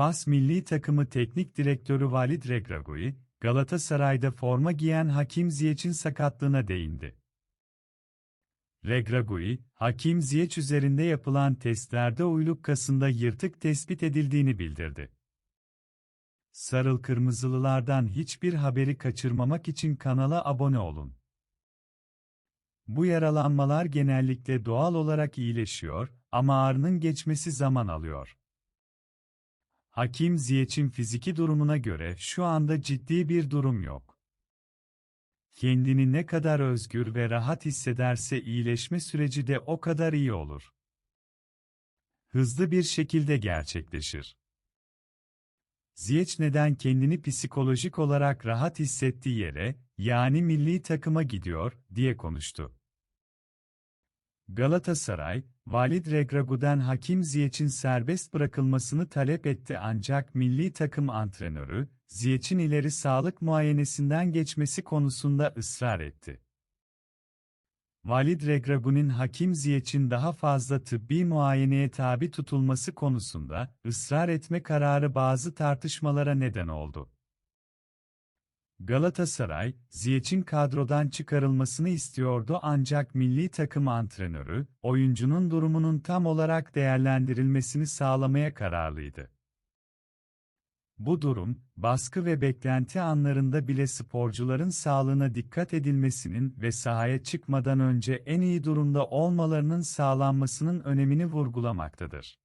Fas milli takımı teknik direktörü Valid Regragui, Galatasaray'da forma giyen Hakim Ziyech'in sakatlığına değindi. Regragui, Hakim Ziyech üzerinde yapılan testlerde uyluk kasında yırtık tespit edildiğini bildirdi. Sarıl Kırmızılılardan hiçbir haberi kaçırmamak için kanala abone olun. Bu yaralanmalar genellikle doğal olarak iyileşiyor ama ağrının geçmesi zaman alıyor. Hakim Ziyech'in fiziki durumuna göre şu anda ciddi bir durum yok. Kendini ne kadar özgür ve rahat hissederse iyileşme süreci de o kadar iyi olur. Hızlı bir şekilde gerçekleşir. Ziyech neden kendini psikolojik olarak rahat hissettiği yere, yani milli takıma gidiyor, diye konuştu. Galatasaray, Valid Regragu'den Hakim Ziyech'in serbest bırakılmasını talep etti ancak milli takım antrenörü, Ziyech'in ileri sağlık muayenesinden geçmesi konusunda ısrar etti. Valid Regragu'nun Hakim Ziyech'in daha fazla tıbbi muayeneye tabi tutulması konusunda ısrar etme kararı bazı tartışmalara neden oldu. Galatasaray, Ziyech'in kadrodan çıkarılmasını istiyordu ancak milli takım antrenörü, oyuncunun durumunun tam olarak değerlendirilmesini sağlamaya kararlıydı. Bu durum, baskı ve beklenti anlarında bile sporcuların sağlığına dikkat edilmesinin ve sahaya çıkmadan önce en iyi durumda olmalarının sağlanmasının önemini vurgulamaktadır.